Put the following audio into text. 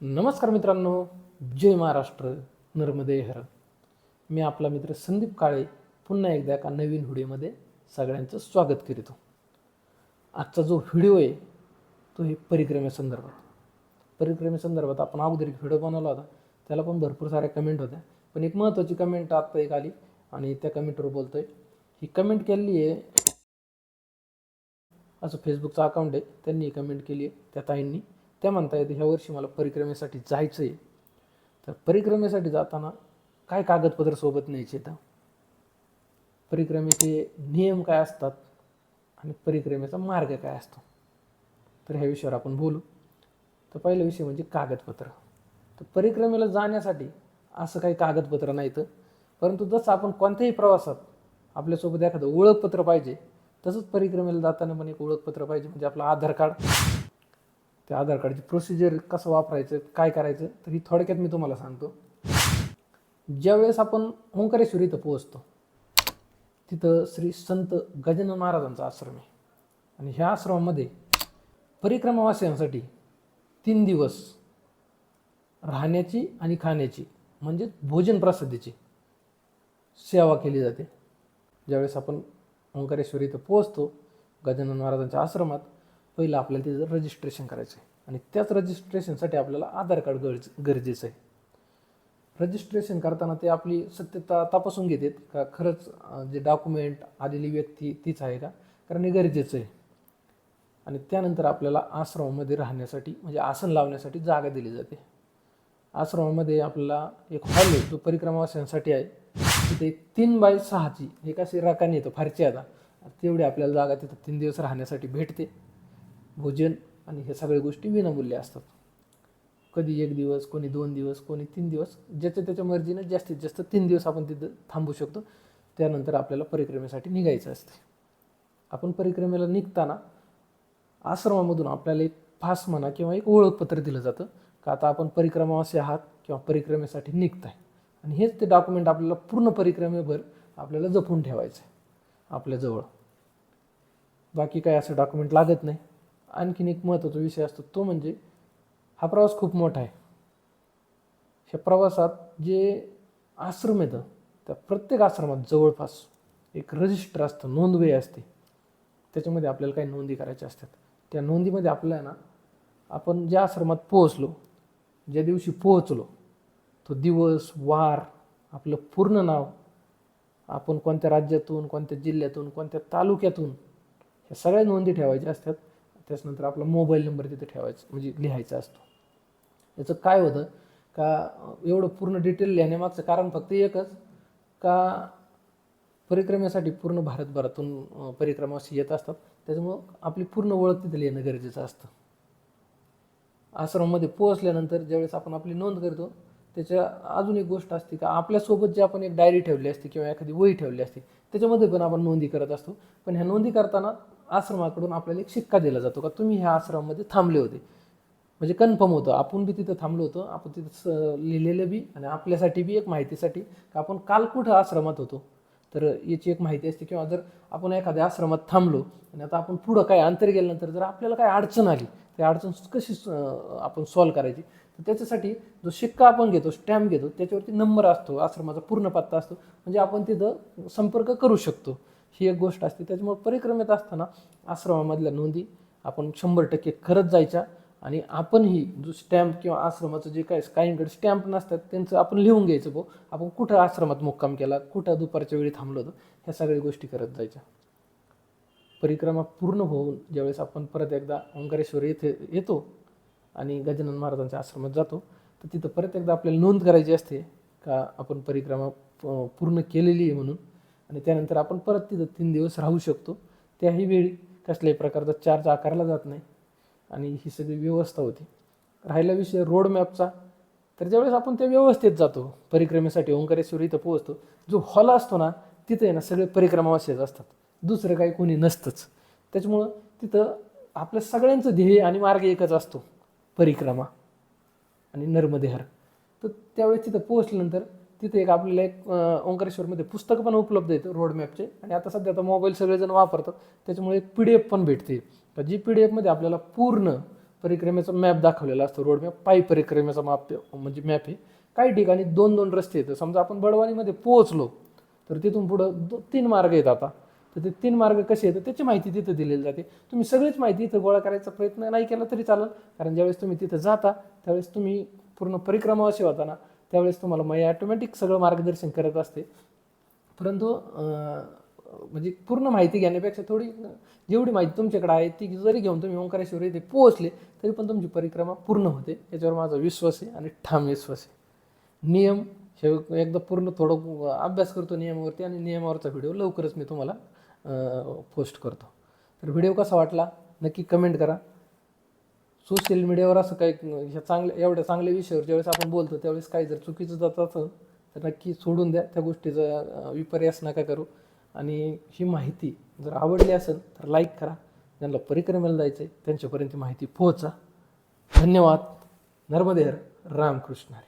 नमस्कार मित्रांनो. जय महाराष्ट्र. नर्मदे हर. मी आपला मित्र संदीप काळे पुन्हा एकदा एका नवीन व्हिडिओमध्ये सगळ्यांचं स्वागत करीतो. आजचा जो व्हिडिओ आहे तो हे परिक्रमेसंदर्भात परिक्रमेसंदर्भात आपण अगोदर एक व्हिडिओ बनवला होता. त्याला पण भरपूर साऱ्या कमेंट होत्या. पण एक महत्त्वाची कमेंट आत्ता एक आली आणि त्या कमेंटवर बोलतोय. ही कमेंट केली आहे असं फेसबुकचं अकाउंट आहे. त्यांनी कमेंट केली आहे त्या ताईंनी. त्या म्हणतायत ह्या वर्षी मला परिक्रमेसाठी जायचं आहे तर परिक्रमेसाठी जाताना काय कागदपत्र सोबत न्यायचे तर परिक्रमेचे नियम काय असतात आणि परिक्रमेचा मार्ग काय असतो? तर ह्या विषयावर आपण बोलू. तर पहिला विषय म्हणजे कागदपत्र. तर परिक्रमेला जाण्यासाठी असं काही कागदपत्र नाही तर परंतु जसं आपण कोणत्याही प्रवासात आपल्यासोबत एखादं ओळखपत्र पाहिजे तसंच परिक्रमेला जाताना पण एक ओळखपत्र पाहिजे म्हणजे आपलं आधार कार्ड. त्या आधार कार्डची प्रोसिजर कसं वापरायचं काय करायचं तर ही थोडक्यात मी तुम्हाला सांगतो. ज्यावेळेस आपण ओंकारेश्वर इथं पोहोचतो तिथं श्री संत गजानन महाराजांचा आश्रम आहे. आणि ह्या आश्रमामध्ये परिक्रमावासियांसाठी तीन दिवस राहण्याची आणि खाण्याची म्हणजे भोजन प्रसादीची सेवा केली जाते. ज्यावेळेस आपण ओंकारेश्वर इथं पोहोचतो गजानन महाराजांच्या आश्रमात पहिलं आपल्याला तिथं रजिस्ट्रेशन करायचं आहे आणि त्याच रजिस्ट्रेशनसाठी आपल्याला आधार कार्ड गरज गरजेचं आहे. रजिस्ट्रेशन करताना ते आपली सत्यता तपासून घेतात का खरंच जे डॉक्युमेंट आलेली व्यक्ती तीच आहे का? कारण हे गरजेचं आहे. आणि त्यानंतर आपल्याला आश्रमामध्ये राहण्यासाठी म्हणजे आसन लावण्यासाठी जागा दिली जाते. आश्रमामध्ये आपल्याला एक हॉल आहे जो परिक्रमावासियांसाठी आहे. तिथे एक तीन बाय सहाची एक अशी राखाणी येतं फारची आता. तेवढी आपल्याला जागा तिथं तीन दिवस राहण्यासाठी भेटते. भोजन आणि हे सगळ्या गोष्टी विनामूल्य असतात. कधी एक दिवस कोणी दोन दिवस कोणी तीन दिवस ज्याच्या त्याच्या मर्जीनं जास्तीत जास्त तीन दिवस आपण तिथं थांबू शकतो. त्यानंतर आपल्याला परिक्रमेसाठी निघायचं असते. आपण परिक्रमेला निघताना आश्रमामधून आपल्याला एक पास म्हणा किंवा एक ओळखपत्र दिलं जातं का आता आपण परिक्रमावासी आहात किंवा परिक्रमेसाठी निघताय. आणि हेच ते डॉक्युमेंट आपल्याला पूर्ण परिक्रमेभर आपल्याला जपून ठेवायचं आहे आपल्याजवळ बाकी काय असं डॉक्युमेंट लागत नाही. आणखीन एक महत्त्वाचा विषय असतो तो म्हणजे हा प्रवास खूप मोठा आहे. ह्या प्रवासात जे आश्रम येतं त्या प्रत्येक आश्रमात जवळपास एक रजिस्टर असतं नोंदवही असते. त्याच्यामध्ये आपल्याला काही नोंदी करायच्या असतात. त्या नोंदीमध्ये आपल्याला ना आपण ज्या आश्रमात पोहोचलो ज्या दिवशी पोहोचलो तो दिवस वार आपलं पूर्ण नाव आपण कोणत्या राज्यातून कोणत्या जिल्ह्यातून कोणत्या तालुक्यातून ह्या सगळ्या नोंदी ठेवायच्या असतात. त्याच्यानंतर आपला मोबाईल नंबर तिथे ठेवायचा म्हणजे लिहायचा असतो. याचं काय होतं का एवढं पूर्ण डिटेल लिहिण्यामागचं कारण फक्त एकच का परिक्रमेसाठी पूर्ण भारतभरातून परिक्रमाशी येत असतात. त्याच्यामुळं आपली पूर्ण ओळख तिथे लिहिणं गरजेचं असतं. आश्रमामध्ये पोहोचल्यानंतर ज्यावेळेस आपण आपली नोंद करतो त्याच्या अजून एक गोष्ट असते का आपल्यासोबत जे आपण एक डायरी ठेवली असते किंवा एखादी वही ठेवली असते त्याच्यामध्ये पण आपण नोंदी करत असतो. पण ह्या नोंदी करताना आश्रमाकडून आपल्याला एक शिक्का दिला जातो का तुम्ही ह्या आश्रमामध्ये थांबले होते. म्हणजे कन्फर्म होतं आपण बी तिथं थांबलो होतो आपण तिथं स- लिहिलेलं बी आणि आपल्यासाठी बी एक माहितीसाठी का आपण काल कुठं आश्रमात होतो. तर याची एक माहिती असते किंवा जर आपण एखाद्या आश्रमात थांबलो आणि आता आपण पुढं काय अंतर गेल्यानंतर जर आपल्याला काय अडचण आली ते अडचण कशी आपण सॉल्व करायची तर त्याच्यासाठी जो शिक्का आपण घेतो स्टॅम्प घेतो त्याच्यावरती नंबर असतो आश्रमाचा पूर्ण पत्ता असतो. म्हणजे आपण तिथं संपर्क करू शकतो. ही एक गोष्ट असते. त्याच्यामुळे परिक्रमेत असताना आश्रमामधल्या नोंदी आपण शंभर टक्के करत जायच्या आणि आपणही जो स्टॅम्प किंवा आश्रमाचं जे काय काहींकडे स्टॅम्प नसतात त्यांचं आपण लिहून घ्यायचं भाऊ आपण कुठं आश्रमात मुक्काम केला कुठं दुपारच्या वेळी थांबलो होतो ह्या सगळ्या गोष्टी करत जायच्या. परिक्रमा पूर्ण होऊन ज्यावेळेस आपण परत एकदा ओंकारेश्वर येथे येतो आणि गजानन महाराजांच्या आश्रमात जातो तर तिथं परत एकदा आपल्याला नोंद करायची असते का आपण परिक्रमा पूर्ण केलेली आहे म्हणून. आणि त्यानंतर आपण परत तिथं तीन दिवस राहू शकतो. त्याही वेळी कसल्याही प्रकारचा चार्ज आकारला जात नाही. आणि ही सगळी व्यवस्था होती. राहिला विषय रोड मॅपचा तर ज्यावेळेस आपण त्या व्यवस्थेत जातो परिक्रमेसाठी ओंकारेश्वर इथं पोहोचतो जो हॉल असतो ना तिथे आहे ना सगळे परिक्रमावासीच असतात. दुसरं काही कोणी नसतंच. त्याच्यामुळं तिथं आपल्या सगळ्यांचं ध्येय आणि मार्ग एकच असतो परिक्रमा आणि नर्मदेहर. तर त्यावेळेस तिथं पोहोचल्यानंतर तिथे एक आपल्याला एक ओंकारेश्वरमध्ये पुस्तक पण उपलब्ध आहेत रोड मॅपचे आणि आता सध्या आता मोबाईल सगळेजण वापरतात. त्याच्यामुळे एक पी डी एफ पण भेटते. तर जी पी डी एफमध्ये आपल्याला पूर्ण परिक्रमेचा मॅप दाखवलेला असतो रोड मॅप पायी परिक्रमेचा माप म्हणजे मॅप आहे काही ठिकाणी दोन दोन रस्ते येतं समजा आपण बडवानीमध्ये पोहोचलो तर तिथून पुढं दो तीन मार्ग आहेत आता. तर ते तीन मार्ग कसे येतात त्याची माहिती तिथं दिलेली जाते. तुम्ही सगळीच माहिती इथं गोळा करायचा प्रयत्न नाही केला तरी चालेल. कारण ज्यावेळेस तुम्ही तिथं जाता त्यावेळेस तुम्ही पूर्ण परिक्रमा अशी होता ना त्यावेळेस तुम्हाला मग ॲटोमॅटिक सगळं मार्गदर्शन करत असते. परंतु म्हणजे पूर्ण माहिती घेण्यापेक्षा थोडी जेवढी माहिती तुमच्याकडे आहे ती जरी घेऊन तुम्ही ओंकारेश्वर इथे पोहोचले तरी पण तुमची परिक्रमा पूर्ण होते. याच्यावर माझा विश्वास आहे आणि ठाम विश्वास आहे. नियम हे एकदा पूर्ण थोडं अभ्यास करतो नियमावरती आणि नियमावरचा व्हिडिओ लवकरच मी तुम्हाला पोस्ट करतो. तर व्हिडिओ कसा वाटला नक्की कमेंट करा. सोशल मीडियावर असं काही ह्या चांगल्या एवढ्या चांगल्या विषयावर ज्यावेळेस आपण बोलतो त्यावेळेस काही जर चुकीचं जात असेल तर नक्की सोडून द्या. त्या गोष्टीचा विपर्यास नका करू. आणि ही माहिती जर आवडली असेल तर लाईक करा. ज्यांना परिक्रमेला जायचं आहे त्यांच्यापर्यंत माहिती पोहोचा. धन्यवाद. नर्मदेहर रामकृष्ण हरी.